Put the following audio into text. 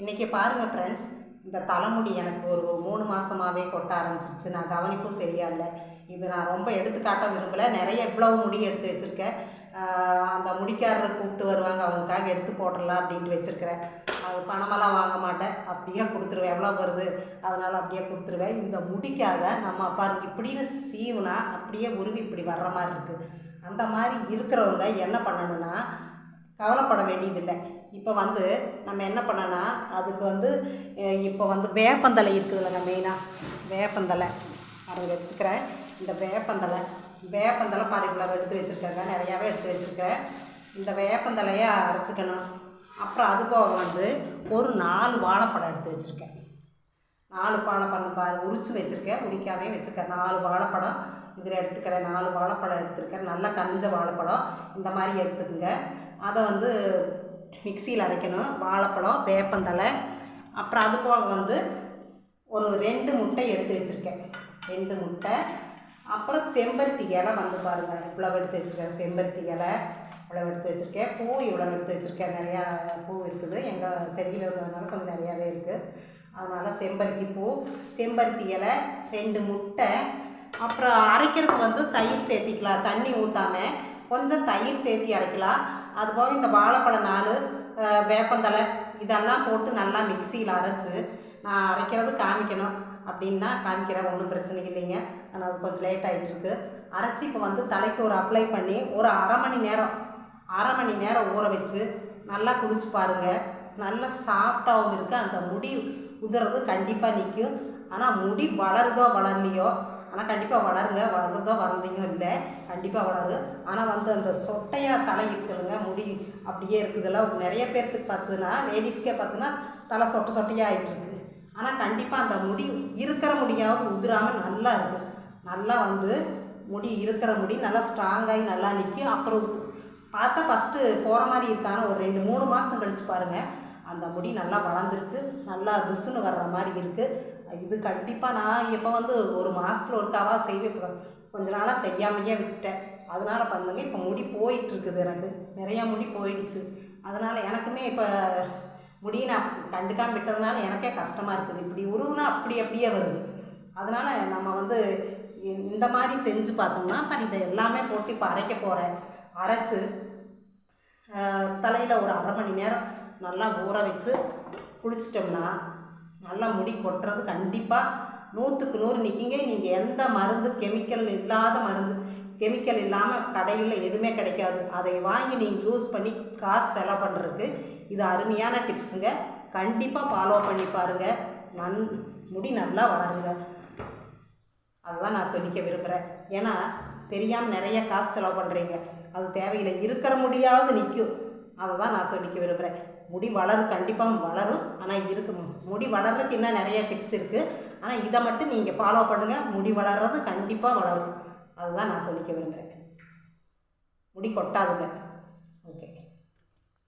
இன்றைக்கி பாருங்கள் ஃப்ரெண்ட்ஸ் இந்த தலைமுடி எனக்கு ஒரு மூணு மாதமாகவே கொட்ட ஆரம்பிச்சிருச்சு. நான் கவனிப்பும் சரியா இல்லை. இது நான் ரொம்ப எடுத்துக்காட்ட விரும்பலை. நிறைய இவ்வளவு முடி எடுத்து வச்சுருக்கேன். அந்த முடிக்காரரை கூப்பிட்டு வருவாங்க. அவங்களுக்காக எடுத்து போட்டுடலாம் அப்படின்ட்டு வச்சுருக்கிறேன். அது பணமெல்லாம் வாங்க மாட்டேன். அப்படியே கொடுத்துருவேன். எவ்வளோ வருது? அதனால் அப்படியே கொடுத்துருவேன். இந்த முடிக்காக நம்ம பாருங்க இப்படின்னு சீவுனா அப்படியே உருவி இப்படி வர்ற மாதிரி இருக்குது அந்த மாதிரி இருக்கிறவங்க என்ன பண்ணணும்னா கவலைப்பட வேண்டியதில்லை. இப்போ வந்து நம்ம என்ன பண்ணனா அதுக்கு வந்து இப்போ வந்து வேப்பந்தலை இருக்குதுல்லங்க மெயினாக வேப்பந்தலை அதை எடுத்துக்கிறேன். இந்த வேப்பந்தலை வேப்பந்தலை பாரு இவ்வளோ எடுத்து வச்சுருக்காங்க. நிறையாவே எடுத்து வச்சுருக்கேன் இந்த வேப்பந்தலையை அரைச்சிக்கணும். அப்புறம் அது போக வந்து ஒரு நாலு வாழைப்பழம் எடுத்து வச்சுருக்கேன். நாலு வாழைப்பழம் பாரு உரிச்சு வச்சுருக்கேன். உரிக்காமே வச்சுருக்கேன். நாலு வாழைப்பழம் இதில் எடுத்துக்கிறேன். நாலு வாழைப்பழம் எடுத்துருக்கேன். நல்லா கஞ்ச வாழைப்பழம். இந்த மாதிரி எடுத்துக்கோங்க. அதை வந்து மிக்சியில் அரைக்கணும். வாழைப்பழம் வேப்பந்தலை அப்புறம் அது போக வந்து ஒரு ரெண்டு முட்டை எடுத்து வச்சுருக்கேன். ரெண்டு முட்டை. அப்புறம் செம்பருத்தி இலை வந்து பாருங்கள் இவ்வளோ எடுத்து வச்சுருக்கேன். செம்பருத்தி இலை இவ்வளோ எடுத்து வச்சுருக்கேன். பூ இவ்வளோ எடுத்து வச்சுருக்கேன். நிறையா பூ இருக்குது. எங்கள் செடியில் இருந்ததுனால கொஞ்சம் நிறையாவே இருக்குது அதனால் செம்பருத்தி பூ செம்பருத்தி இலை ரெண்டு முட்டை அப்புறம் அரைக்கிறதுக்கு வந்து தயிர் சேர்த்திக்கலாம் தண்ணி ஊற்றாமல் கொஞ்சம் தயிர் சேர்த்தி அரைக்கலாம். அதுபோக இந்த வாழைப்பழம் நாலு வேப்பந்தலை இதெல்லாம் போட்டு நல்லா மிக்சியில் அரைச்சி நான் அரைக்கிறது காமிக்கணும். அப்படின்னா காமிக்கிறேன் ஒன்றும் பிரச்சனை இல்லைங்க. ஆனால் அது கொஞ்சம் லேட் ஆகிட்டுருக்கு அரைச்சி இப்போ வந்து தலைக்கு ஒரு அப்ளை பண்ணி ஒரு அரை மணி நேரம் அரை மணி நேரம் ஊற வச்சு நல்லா குளிச்சு பாருங்கள் நல்லா சாஃப்டாகவும் இருக்குது அந்த முடி உதிர்றது கண்டிப்பாக நிற்கும் ஆனால் முடி வளருதோ வளரலையோ ஆனால் கண்டிப்பாக வளருங்க. வளருதோ வளரலையோ இல்லை. கண்டிப்பாக வளரும். ஆனால் வந்து அந்த சொட்டையாக தலை இருக்குதுங்க. முடி அப்படியே இருக்குதுல்ல நிறைய பேர்த்துக்கு பார்த்துன்னா லேடிஸ்க்கே பார்த்துன்னா தலை சொட்டை சொட்டையாக ஆகிட்டு இருக்குது ஆனால் கண்டிப்பாக அந்த முடி இருக்கிற முடியாவது உதிராமல் நல்லா இருக்குது நல்லா வந்து முடி இருக்கிற முடி நல்லா ஸ்ட்ராங்காகி நல்லா நிற்கும் அப்புறம் பார்த்தா ஃபஸ்ட்டு போகிற மாதிரி இருக்கான ஒரு ரெண்டு மூணு மாதம் கழிச்சு பாருங்கள் அந்த முடி நல்லா வளர்ந்துருக்கு. நல்லா ருசுன்னு வர்ற மாதிரி இருக்குது இது கண்டிப்பாக நான் இப்போ வந்து ஒரு மாதத்தில் ஒருக்காவாக செய்வேன் கொஞ்ச நாளாக செய்யாமையே விட்டேன் அதனால் பண்ணுங்க இப்போ முடி போயிட்டுருக்குது எனக்கு. நிறையா முடி போயிடுச்சு. அதனால் எனக்குமே இப்போ முடி நான் கண்டுக்காமல் விட்டதுனால எனக்கே கஷ்டமாக இருக்குது. இப்படி உருவுனா அப்படி அப்படியே வருது. அதனால் நம்ம வந்து இந்த மாதிரி செஞ்சு பார்த்தோம்னா இப்போ இதை எல்லாமே போட்டு இப்போ அரைக்க போகிறேன் அரைச்சு தலையில் ஒரு அரை மணி நேரம் நல்லா ஊற வச்சு குளிச்சிட்டோம்னா நல்லா முடி கொட்டுறது கண்டிப்பாக நூற்றுக்கு நூறு நிற்கிங்க நீங்கள் எந்த மருந்து கெமிக்கல் இல்லாத மருந்து கெமிக்கல் இல்லாமல் கடையில் எதுவுமே கிடைக்காது. அதை வாங்கி நீங்கள் யூஸ் பண்ணி காசு செலவு பண்ணுறதுக்கு இது அருமையான டிப்ஸுங்க. கண்டிப்பாக ஃபாலோ பண்ணி பாருங்கள் நன் முடி நல்லா வளருங்க. அதுதான் நான் சொல்லிக்க விரும்புகிறேன் ஏன்னா தெரியாமல் நிறைய காசு செலவு பண்ணுறீங்க அது தேவையில்லை. இருக்கிற முடியாவது நிற்கும் அதை தான் நான் சொல்லிக்க விரும்புகிறேன் முடி வளரும் கண்டிப்பாக வளரும். ஆனால் இருக்கு முடி வளர்றதுக்கு இன்னும் நிறைய டிப்ஸ் இருக்குது ஆனால் இதை மட்டும் நீங்கள் ஃபாலோ பண்ணுங்கள் முடி வளர்றது கண்டிப்பாக வளரும். அதுதான் நான் சொல்லிக்க விரும்புகிறேன் முடி கொட்டாதுங்க. ஓகே